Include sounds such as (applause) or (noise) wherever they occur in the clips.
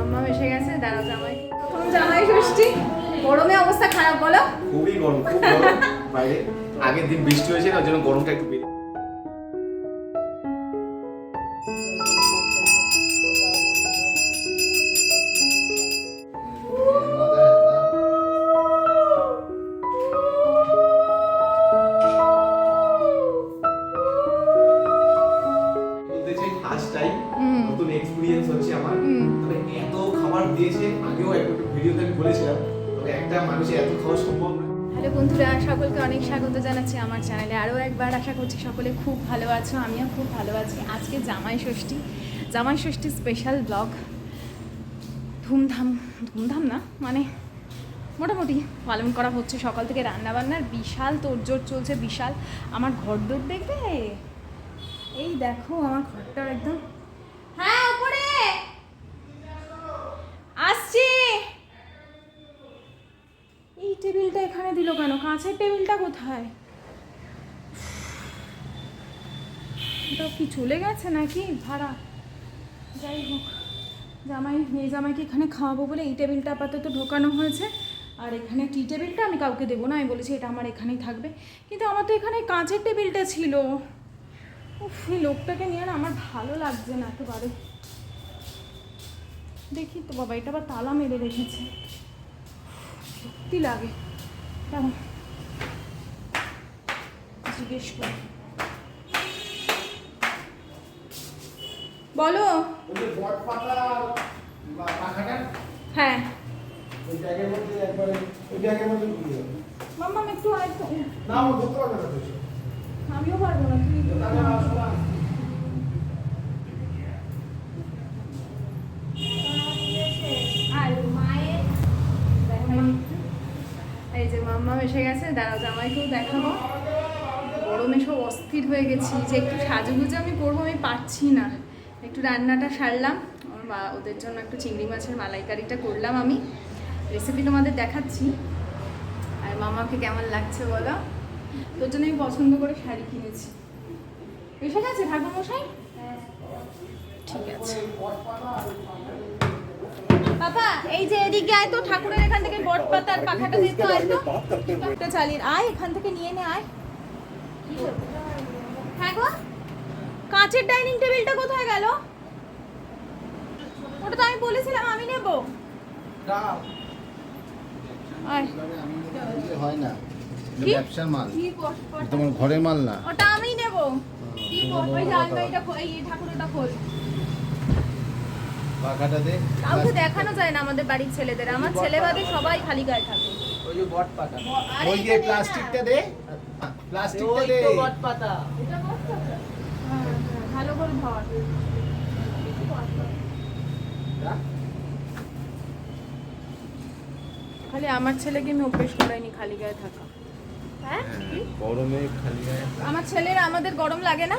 মাম্মা এসে গেছে দাঁড়াও জামাই। প্রথম জামাই ষষ্ঠী। গরমে অবস্থা খারাপ, বলো? খুবই গরম, খুব গরম। বাইরে আগের দিন বৃষ্টি হয়েছে না ওই জন্য গরমটা একটু বেড়ে ভিডিওতে আমি বলেছিলাম, তবে একটা মানুষের এত খাওয়া সম্ভব হ্যালো বন্ধুরা, সকলকে অনেক স্বাগত জানাচ্ছি আমার চ্যানেলে। আরও একবার আশা করছি সকলে খুব ভালো আছো, আমিও খুব ভালো আছি। আজকে জামাই ষষ্ঠী। জামাই ষষ্ঠী স্পেশাল ব্লগ ধুমধাম ধুমধাম না? মানে মোটামুটি পালন করা হচ্ছে। সকাল থেকে রান্নাবান্নার বিশাল তোড়জোড় চলছে, বিশাল। আমার ঘর দৌড় দেখবে? এই দেখো, আমার ঘরটা একদম হ্যাঁ উপরে আসছি এই টেবিলটা এখানে দিল কেন? কাঁচের টেবিলটা কোথায়? এটা কি চলে গেছে নাকি? ভাড়া। যাই হোক, জামাই, মেয়ে জামাইকে এখানে খাওয়াবো বলে এই টেবিলটা আপাতত ঢোকানো হয়েছে। আর এখানে টি টেবিলটা আমি কাউকে দেবো না, আমি বলেছি এটা আমার এখানেই থাকবে। কিন্তু আমার তো এখানে কাঁচের টেবিলটা ছিল। উফ, এই লোকটাকে নিয়ে না আমার ভালো লাগছে না একেবারে। দেখি তো বাবা, এটা আবার তালা মেরে রেখেছে। সত্যি লাগে। কেমন জিজ্ঞেস করি বলো ওই যে বট পাতা বা পাখাটা? হ্যাঁ। ওই ব্যাগের মধ্যে একবারে ওই ব্যাগের মধ্যে ঢুকিয়ে মাম্মা একটু আয়। আমিও পারব না তুমি তাহলে আসো না। আর মায়ের এই যে মাম্মা এসে গেছে দাঁড়াও জামাইকেও দেখাবো। গরমে সব অস্থির হয়ে গেছি যে একটু সাজুগুজু আমি করব আমি পারছি না। একটু রান্নাটা সারলাম। ওর মা ওদের জন্য একটু চিংড়ি মাছের মালাইকারিটা করলাম আমি। রেসিপি তোমাদের দেখাচ্ছি। আর মামাকে কেমন লাগছে বলো? তোর জন্য আমি পছন্দ করে শাড়ি কিনেছি। এসে গেছে ঠাকুর মশাই ঠিক আছে। বাবা এই যে এদিকে আয় তো ঠাকুরের এখান থেকে বট পাতার পাখাটা দিতে আয় তো। একটা চালিয়ে আয় এখান থেকে নিয়ে নে আয়। হ্যাঁ গো কাঁচের ডাইনিং টেবিলটা কোথায় গেল? ওটা তো আমি বলেছিলাম আমি নেব। আয়। হয় না। ব্যবসার মাল। তোমার মাল না। ওটা আমি নেব। কি ওই এই ঠাকুরটা খোল। পাখাটা কাউকে দেখানো যায় না আমাদের বাড়ির ছেলেদের। আমার ছেলে বাদে সবাই খালি গায়ে থাকে। ওই যে বট পাতা ওই যে। প্লাস্টিকটা দে। প্লাস্টিকটা দে। তো বট পাতা। এটা কষ্ট আছে? হ্যাঁ, হ্যাঁ, ভালো করে ধর। খালি আমার ছেলেকে আমি অভ্যেস করাইনি খালি গায়ে থাকা। হ্যাঁ? গরমে খালি গায়ে আমার ছেলের আমাদের গরম লাগে না?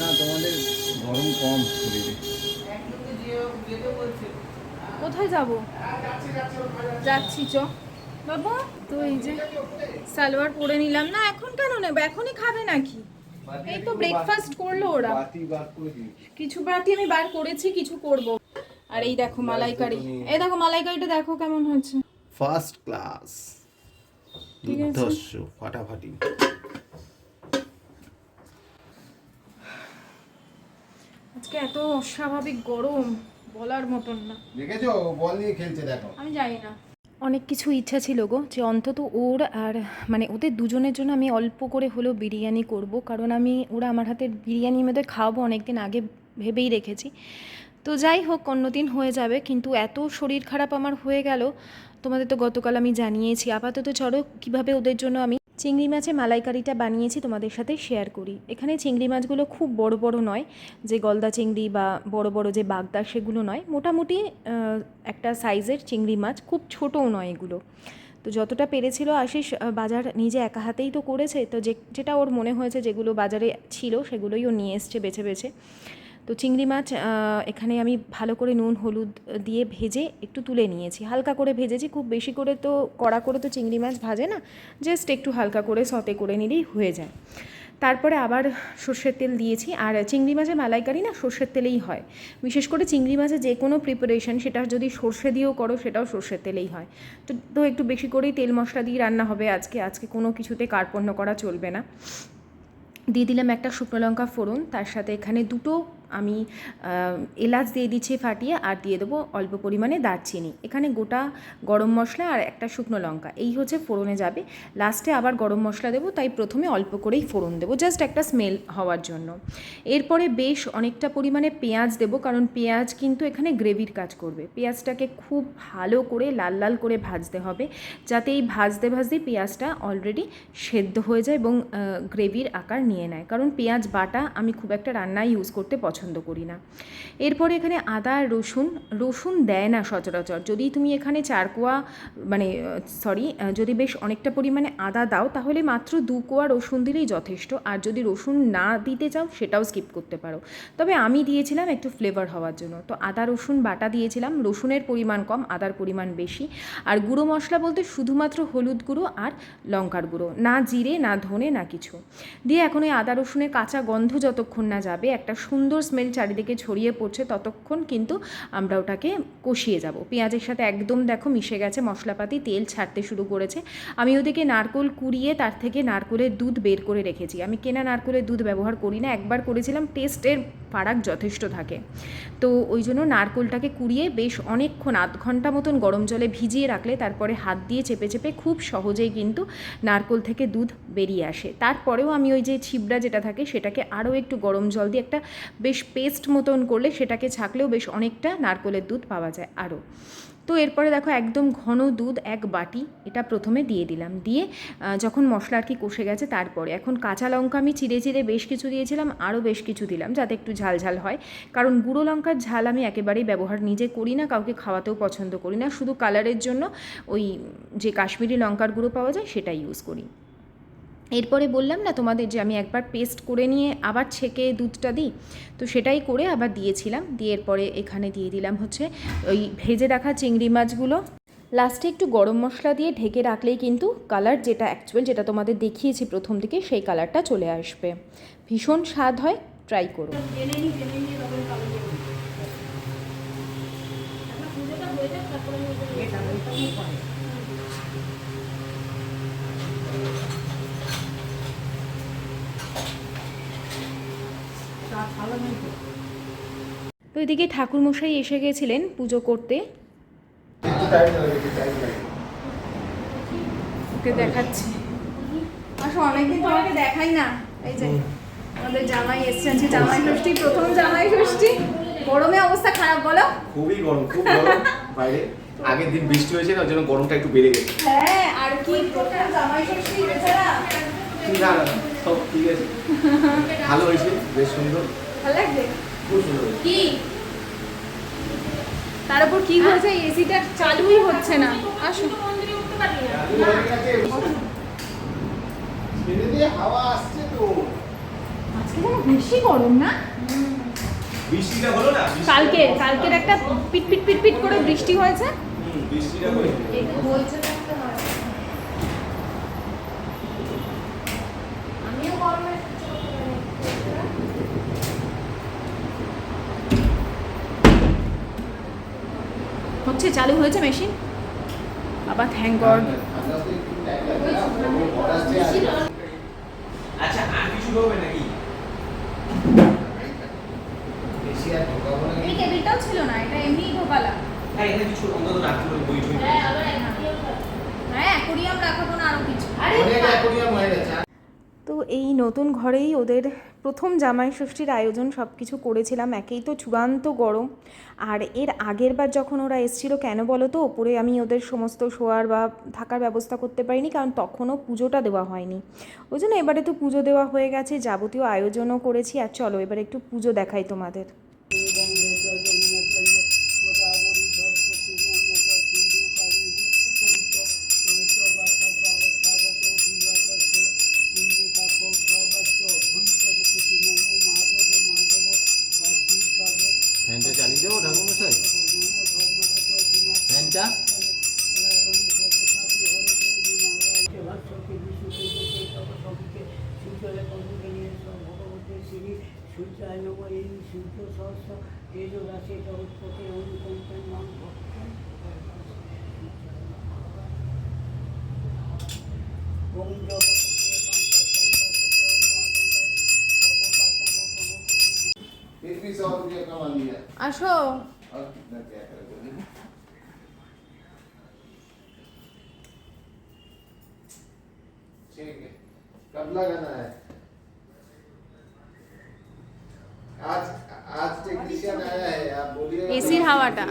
না তোমাদের গরম কম শরীরে। কোথায় যাব? যাচ্ছি চ। বাবা তো এই যে সালোয়ার পরে নিলাম। না এখন কেন নেব? এখনই খাবে নাকি? এই তো ব্রেকফাস্ট করল ওরা। বাতি কিছু বাটি আমি বার করেছি কিছু করব। আর এই দেখো মালাইকারি। এই দেখো মালাইকারিটা দেখো কেমন হয়েছে। ফার্স্ট ক্লাস ঠিক আছে। দুর্ধর্ষ ফাটাফাটি। আজকে এত অস্বাভাবিক গরম বলার মতন না। দেখেছ? বল নিয়ে খেলছে দেখো। আমি জানি না। অনেক কিছু ইচ্ছা ছিল গো যে অন্তত ওর আর মানে ওদের দুজনের জন্য আমি অল্প করে হলেও বিরিয়ানি করব কারণ আমি ওরা আমার হাতের বিরিয়ানি আমি ওদের খাওয়াবো অনেক দিন আগে ভেবেই রেখেছি। তো যাই হোক অন্যদিন হয়ে যাবে কিন্তু এত শরীর খারাপ আমার হয়ে গেল তোমাদের তো গতকাল আমি জানিয়েছি। আপাতত চলো কীভাবে ওদের জন্য আমি চিংড়ি মাছের মালাইকারিটা বানিয়েছি তোমাদের সাথে শেয়ার করি। এখানে চিংড়ি মাছগুলো খুব বড় বড় নয়, যে গলদা চিংড়ি বা বড় বড় যে বাগদা সেগুলো নয়, মোটামুটি একটা সাইজের চিংড়ি মাছ, খুব ছোটও নয় এগুলো। তো যতটা পেরেছিল আশিস বাজার নিজে একা হাতেই তো করেছে, তো যে, যেটা ওর মনে হয়েছে যেগুলো বাজারে ছিল সেগুলোই ও নিয়ে এসছে বেছে বেছে। তো চিংড়ি মাছ এখানে আমি ভালো করে নুন, হলুদ দিয়ে ভেজে একটু তুলে নিয়েছি। হালকা করে ভেজেছি, খুব বেশি করে তো কড়া করে তো চিংড়ি মাছ ভাজে না জাস্ট একটু হালকা করে সতে করে নিলেই হয়ে যায়। তারপরে আবার সর্ষের তেল দিয়েছি, আর চিংড়ি মাছের মালাইকারি না সর্ষের তেলেই হয়। বিশেষ করে চিংড়ি মাছের যে কোনো প্রিপারেশন সেটা যদি সর্ষে দিয়েও করো, সেটাও সর্ষের তেলেই হয়। তো তো একটু বেশি করেই তেল মশলা দিয়ে রান্না হবে আজকে। আজকে কোনো কিছুতে কার্পণ্য করা চলবে না। দিয়ে দিলাম একটা শুকনো লঙ্কা ফোড়ন, তার সাথে এখানে দুটো আমি এলাচ দিয়ে দিচ্ছি ফাটিয়ে আর দিয়ে দেবো অল্প পরিমাণে দারচিনি। এখানে গোটা গরম মশলা আর একটা শুকনো লঙ্কা, এই হচ্ছে ফোড়নে যাবে। লাস্টে আবার গরম মশলা দেবো, তাই প্রথমে অল্প করেই ফোড়ন দেবো জাস্ট একটা স্মেল হওয়ার জন্য। এরপরে বেশ অনেকটা পরিমাণে পেঁয়াজ দেবো, কারণ পেঁয়াজ কিন্তু এখানে গ্রেভির কাজ করবে। পেঁয়াজটাকে খুব ভালো করে, লাল লাল করে ভাজতে হবে, যাতে এই ভাজতে ভাজতে পেঁয়াজটা অলরেডি সেদ্ধ হয়ে যায় এবং গ্রেভির আকার নিয়ে নেয়। কারণ পেঁয়াজ বাটা আমি খুব একটা রান্নায় ইউজ করতে পছন্দ করি না। এরপরে এখানে আদা, রসুন রসুন দেয় না সচরাচর। যদি তুমি এখানে চার কোয়া মানে সরি যদি বেশ অনেকটা পরিমাণে আদা দাও, তাহলে মাত্র দু কোয়া রসুন দিলেই যথেষ্ট। আর যদি রসুন না দিতে চাও, সেটাও স্কিপ করতে পারো। তবে আমি দিয়েছিলাম একটু ফ্লেভার হওয়ার জন্য। তো আদা, রসুন বাটা দিয়েছিলাম। রসুনের পরিমাণ কম, আদার পরিমাণ বেশি। আর গুঁড়ো মশলা বলতে শুধুমাত্র হলুদ গুঁড়ো আর লঙ্কার গুঁড়ো। না জিরে, না ধনে, না কিছু। দিয়ে এখন ওই আদা, রসুনের কাঁচা গন্ধ যতক্ষণ না যাবে, একটা সুন্দর স্মেল চারিদিকে ছড়িয়ে পড়ছে, ততক্ষণ কিন্তু আমরা ওটাকে কষিয়ে যাব। পেঁয়াজের সাথে একদম দেখো মিশে গেছে মশলাপাতি, তেল ছাড়তে শুরু করেছে। আমি ওদিকে নারকোল কুড়িয়ে তার থেকে নারকোলের দুধ বের করে রেখেছি। আমি কেনা নারকোলের দুধ ব্যবহার করি না, একবার করেছিলাম, টেস্টের ফারাক যথেষ্ট থাকে। তো ওই জন্য নারকোলটাকে কুড়িয়ে বেশ অনেকক্ষণ, আধ ঘণ্টা মতন গরম জলে ভিজিয়ে রাখলে তারপরে হাত দিয়ে চেপে চেপে খুব সহজেই কিন্তু নারকোল থেকে দুধ বেরিয়ে আসে। তারপরেও আমি ওই যে ছিবড়া যেটা থাকে, সেটাকে আরও একটু গরম জল দিয়ে একটা বেশ পেস্ট মতন করলে সেটাকে ছাকলেও বেশ অনেকটা নারকোলের দুধ পাওয়া যায় আরও। তো এরপরে দেখো একদম ঘন দুধ এক বাটি, এটা প্রথমে দিয়ে দিলাম। দিয়ে যখন মশলা আর কি কষে গেছে তারপরে, এখন কাঁচা লঙ্কা আমি চিড়ে চিড়ে বেশ কিছু দিয়েছিলাম, আরও বেশ কিছু দিলাম যাতে একটু ঝাল ঝাল হয়। কারণ গুঁড়ো লঙ্কার ঝাল আমি একেবারেই ব্যবহার নিজে করি না, কাউকে খাওয়াতেও পছন্দ করি না। শুধু কালারের জন্য ওই যে কাশ্মীরি লঙ্কার গুঁড়ো পাওয়া যায় সেটাই ইউজ করি। এরপরে বললাম না তোমাদের যে আমি একবার পেস্ট করে নিয়ে আবার ছেঁকে দুধটা দিই? তো সেটাই করে আবার দিয়েছিলাম। দিয়ে এরপরে এখানে দিয়ে দিলাম হচ্ছে ওই ভেজে রাখা চিংড়ি মাছগুলো। লাস্টে একটু গরম মশলা দিয়ে ঢেকে রাখলেই কিন্তু কালার যেটা অ্যাকচুয়াল যেটা তোমাদের দেখিয়েছি প্রথম দিকে, সেই কালারটা চলে আসবে। ভীষণ স্বাদ হয় ট্রাই করো। তো এদিকে ঠাকুরমশাই এসে গেছিলেন পুজো করতে। ওকে দেখাচ্ছি। আসো অনেকদিন তোমাকে দেখাই না। এই যে আমাদের জামাই এসছে আজকে জামাই ষষ্ঠী প্রথম জামাই ষষ্ঠী। গরমে অবস্থা খারাপ বলো? খুবই গরম খুব গরম বাইরে। আগের দিন বৃষ্টি হয়েছে না ওই জন্য গরমটা একটু বেড়ে গেছে। হ্যাঁ আর কি প্রথম জামাই ষষ্ঠী বেচারা না না সব ঠিক আছে। ভালো হয়েছে বেশ সুন্দর। ভালো লাগবে। কি? তার উপর কি হয়েছে? এসিটা চালুই হচ্ছে না। আসো চালু হয়ে গেছে। ছেড়ে দিয়ে হাওয়া আসছে তো। আজকে বেশি গরম না? বৃষ্টিটা হলো না? বৃষ্টিটা- কালকে কালকের একটা পিট পিট পিট পিট করে বৃষ্টি হয়েছে? বৃষ্টিটা হয়েছে বলছে তো একটা হয়। আমিও গরমে হচ্ছে চালু হয়েছে মেশিন আবার থ্যাংক গড আচ্ছা আর কিছু নাকি? এই কেবিলটাও ছিল না এটা এমনিই ঢোকালাম। হ্যাঁ এখানে কিছু অন্তত রাখতে পারবে বই হ্যাঁ অ্যাকোরিয়াম রাখাবো না আরও কিছু। অনেক অ্যাকোরিয়াম হয়ে গেছে এই নতুন ঘরেই ওদের প্রথম জামাই ষষ্ঠীর আয়োজন সব কিছু করেছিলাম, একেই তো চূড়ান্ত গরম। আর এর আগের বার যখন ওরা এসেছিল, কেন বলো তো, ওপরে আমি ওদের সমস্ত শোয়ার বা থাকার ব্যবস্থা করতে পারিনি, কারণ তখনও পুজোটা দেওয়া হয়নি। ওই জন্য এবারে তো পুজো দেওয়া হয়ে গেছে, যাবতীয় আয়োজনও করেছি। আর চলো, এবার একটু পুজো দেখাই তোমাদের। চালিয়ে দেবো ঠাকুর মশাই। ফ্যানটা? সূর্যায় নম এই সূর্য সহস্র তেজ রাশি জগৎপতি অনুকম্পন নাম ভক্ত আসো और कितना क्या करोगे ठीक है कब लगाना है आज आज टेक्नीशियन आया है आप बोलिए एसी হাওয়াটা।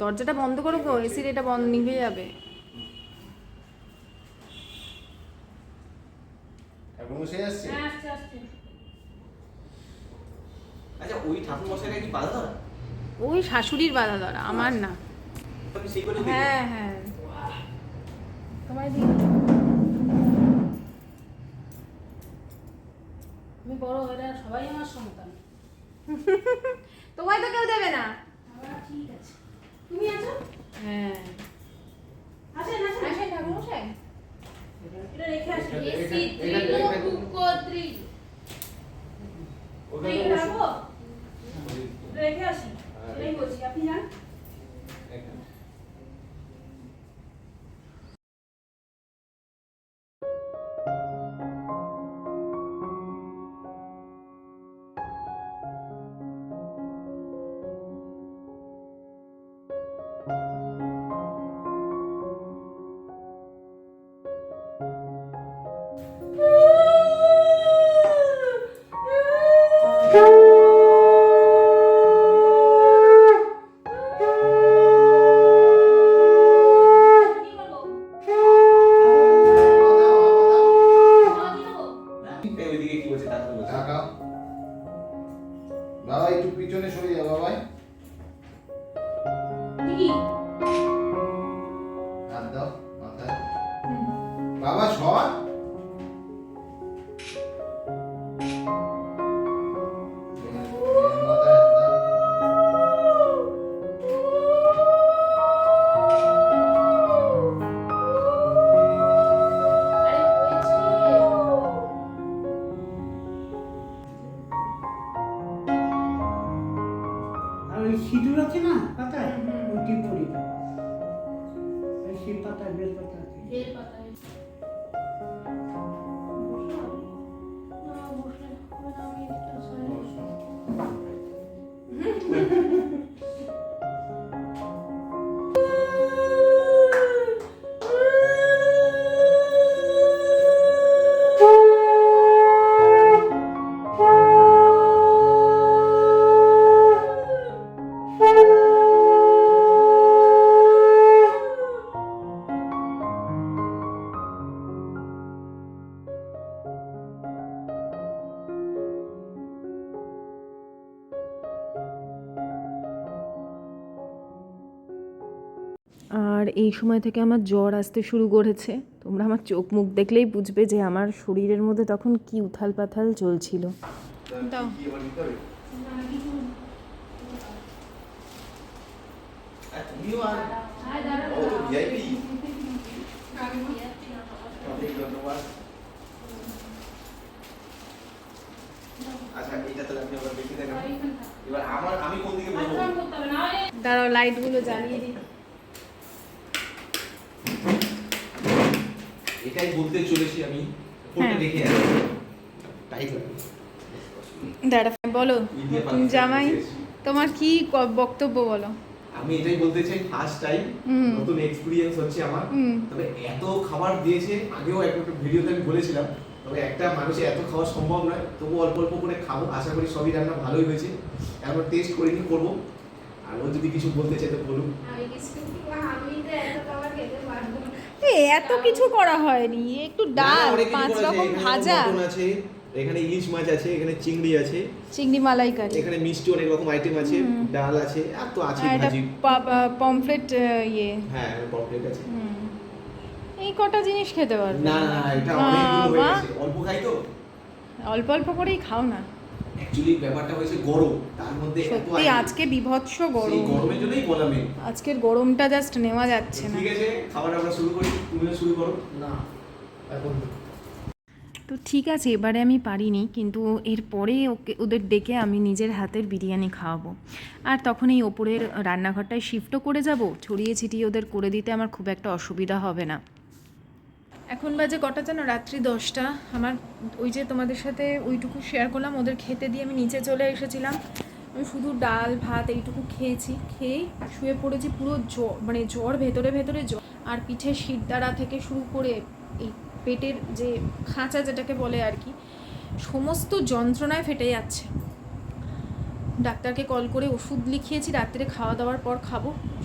দরজাটা বন্ধ করো গো এসির এটা বন্ধ নিভে যাবে এখন বসে আসছে ওই ঠাকুর মশাইটা কি বাধা ধরা? ওই শাশুড়ির বাধা ধরা আমার না। হ্যাঁ হ্যাঁ। তোমায় দিই আমি বড় এরা সবাই আমার সন্তান। (laughs) তোমায় তো কেউ দেবে না। ঠিক আছে। তুমি আছো? হ্যাঁ। আসেন আসেন। আসেন ঠাকুরমশাই। এটা রেখে আসি এটা- এসি এটা- কুকোত্রি ওখানে এটা বসো। রাখব এটা রেখে আসি এটাই আর এই সময় থেকে আমার জ্বর আসতে শুরু করেছে। তোমরা আমার চোখ মুখ দেখলেই বুঝবে যে আমার শরীরের মধ্যে তখন কি উথাল পাথাল চলছিল আচ্ছা এইটা তাহলে আপনি আবার দেখে দেখেন এবার আমার আমি কোন দিকে বলব? করতে হবে না হলে দাঁড়াও লাইটগুলো জ্বালিয়ে দিই এটাই বলতে চলেছি আমি। কোনটা হ্যাঁ। দেখে আছি টাইট দাঁড়া বলো জামাই তোমার কি বক্তব্য বলো? আমি এটাই বলতে চাই ফার্স্ট টাইম হুম। নতুন এক্সপিরিয়েন্স হচ্ছে আমার। হুম। তবে এত খাবার দিয়েছে আগেও একটা একটা ভিডিওতে আমি বলেছিলাম তবে একটা মানুষের এত খাওয়া সম্ভব নয় তবু অল্প অল্প করে খাব। আশা করি সবই রান্না ভালোই হয়েছে। এখন টেস্ট করিনি করব। আর ও যদি কিছু বলতে চাই তো বলুন আমি কিছু আমি তো এত খাবার খেতে পারব এত কিছু করা হয়নি একটু ডাল অনেক পাঁচ রকম ভাজা। আছে এখানে ইলিশ মাছ আছে এখানে চিংড়ি আছে। চিংড়ি মালাইকারি। এখানে মিষ্টি অনেক রকম আইটেম আছে ডাল আছে আর তো আছে ভাজি। পমফ্লেট ইয়ে। হ্যাঁ পমফ্লেট আছে। এই কটা জিনিস খেতে পারবে। না না এটা হয়ে গেছে। অল্প খাই তো। অল্প অল্প করেই খাও না। অ্যাকচুয়ালি ব্যাপারটা হয়েছে গরম। তার মধ্যে সত্যি আজকে বিভৎস গরম। গরমের জন্যই বলা মেন আজকের গরমটা জাস্ট নেওয়া যাচ্ছে না। ঠিক আছে খাবার আমরা শুরু করি। তুমিও শুরু করো। না এখন তো ঠিক আছে এবারে আমি পারিনি কিন্তু এরপরে ওকে ওদের ডেকে আমি নিজের হাতের বিরিয়ানি খাওয়াবো। আর তখন এই ওপরের রান্নাঘরটায় শিফটও করে যাব। ছড়িয়ে ছিটিয়ে ওদের করে দিতে আমার খুব একটা অসুবিধা হবে না। এখন বাজে কটা যেন? রাত্রি দশটা। আমার ওই যে তোমাদের সাথে ওইটুকু শেয়ার করলাম, ওদের খেতে দিয়ে আমি নিচে চলে এসেছিলাম। আমি শুধু ডাল, ভাত এইটুকু খেয়েছি। খেয়ে শুয়ে পড়েছি পুরো জ্বর মানে জ্বর, ভেতরে ভেতরে জ্বর। আর পিঠে শিরদাঁড়া থেকে শুরু করে এই পেটের যে খাঁচা যেটাকে বলে আর কি, সমস্ত যন্ত্রণায় ফেটে যাচ্ছে। ডাক্তারকে কল করে ওষুধ লিখিয়েছি, রাত্রে খাওয়া দাওয়ার পর খাব।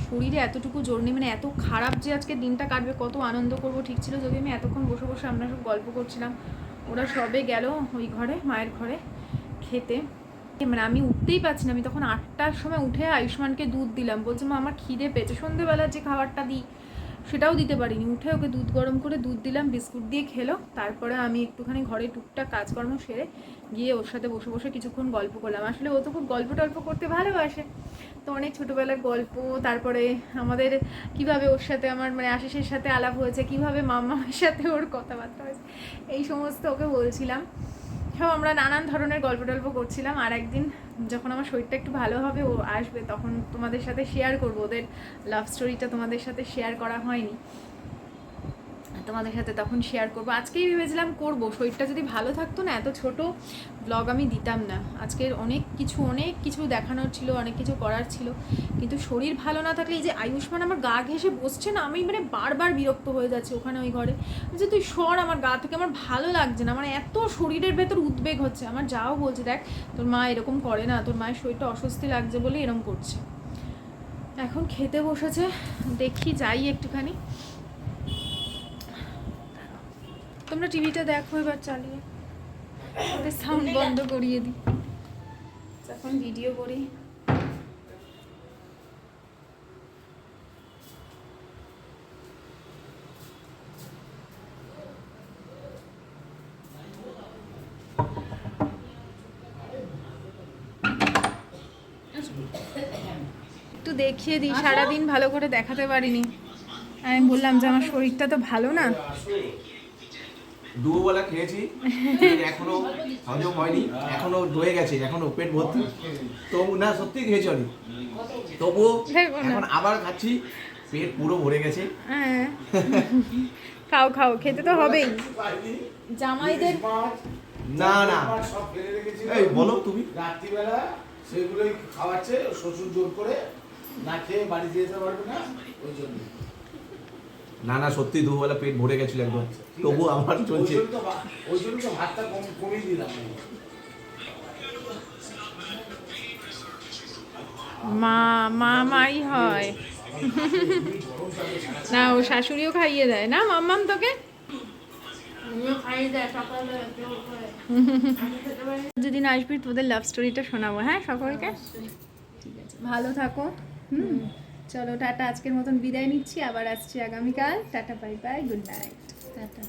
শরীরে এতটুকু জোর নেই মানে এত খারাপ যে আজকে দিনটা কাটবে, কত আনন্দ করব, ঠিক ছিল যদি আমি এতক্ষণ বসে বসে আমরা সব গল্প করছিলাম। ওরা সবে গেল ওই ঘরে, মায়ের ঘরে, খেতে। মানে আমি উঠতেই পারছি না, আমি তখন আটটার সময় উঠে আয়ুষ্মানকে দুধ দিলাম। বলছে, মা, আমার খিদে পেয়েছে সন্ধেবেলা যে খাবারটা দিই সেটাও দিতে পারিনি। উঠে ওকে দুধ গরম করে দুধ দিলাম, বিস্কুট দিয়ে খেলো। তারপরে আমি একটুখানি ঘরে টুকটাক কাজকর্ম সেরে গিয়ে ওর সাথে বসে বসে কিছুক্ষণ গল্প করলাম। আসলে ও তো খুব গল্প টল্প করতে ভালোবাসে। তো অনেক ছোটোবেলার গল্প, তারপরে আমাদের কীভাবে ওর সাথে আমার মানে আশিসের সাথে আলাপ হয়েছে, কীভাবে মামার সাথে ওর কথাবার্তা হয়েছে, এই সমস্ত ওকে বলছিলাম। সব আমরা নানান ধরনের গল্প টল্প করছিলাম, আর একদিন যখন আমার শরীরটা একটু ভালো হবে ও আসবে, তখন তোমাদের সাথে শেয়ার করব। ওদের লাভ স্টোরিটা তোমাদের সাথে শেয়ার করা হয়নি। তোমাদের সাথে তখন শেয়ার করব। আজকেই ভেবেছিলাম করব। শরীরটা যদি ভালো থাকতো না, এত ছোট ব্লগ আমি দিতাম না। আজকের অনেক কিছু অনেক কিছু দেখানোর ছিল, অনেক কিছু করার ছিল। কিন্তু শরীর ভালো না থাকলে এই যে আয়ুষ্মান আমার গা ঘেসে বসছে না, আমি মানে বারবার বিরক্ত হয়ে যাচ্ছি ওখানে ওই ঘরে। যে তুই সর আমার গা থেকে, আমার ভালো লাগছে না। মানে এত শরীরের ভেতর উদ্বেগ হচ্ছে। আমার যাও বলছে, দেখ, তোর মা এরকম করে না, তোর মায়ের শরীরটা অস্বস্তি লাগছে বলে এরকম করছে। এখন খেতে বসেছে, দেখি যাই একটুখানি। তোমরা টিভিটা দেখো এবার চালিয়ে। ওদের সাউন্ড বন্ধ করিয়ে দিই। এখন ভিডিও করি। একটু দেখিয়ে দিই সারাদিন ভালো করে দেখাতে পারিনি। আমি বললাম যে আমার শরীরটা তো ভালো না। দুবেলা খেয়েছি এখনও হজম হয়নি এখনও রয়ে গেছে এখনও পেট ভর্তি। তবু না সত্যি খেয়েছি অনেক তবুও এখন আবার খাচ্ছি পেট পুরো ভরে গেছে। হ্যাঁ। খাও খাও খেতে তো হবেই। জামাইদের না না। সব ফেলে রেখেছিল এই বলো তুমি। রাত্রিবেলা সেগুলোই খাওয়াচ্ছে শ্বশুর জোর করে না খেয়ে বাড়ি যেতে পারবে না ওই জন্য না না সত্যি দুবেলা পেট ভরে গেছিল একদম। তবু আমার চলছে। ওই জন্য তো ভা- ওই জন্য তো ভাতটা কম কমিয়ে দিলাম। মা মা মাই হয়। (laughs) না ও শাশুড়িও খাইয়ে দেয়। না মাম্মাম তোকে? যেদিন আসবি তোদের লাভ স্টোরিটা শোনাবো হ্যাঁ সকলকে? ভালো থাকো। হুম। চলো টাটা, আজকের মতন বিদায় নিচ্ছি, আবার আসছি আগামীকাল। Tata bye bye good night tata.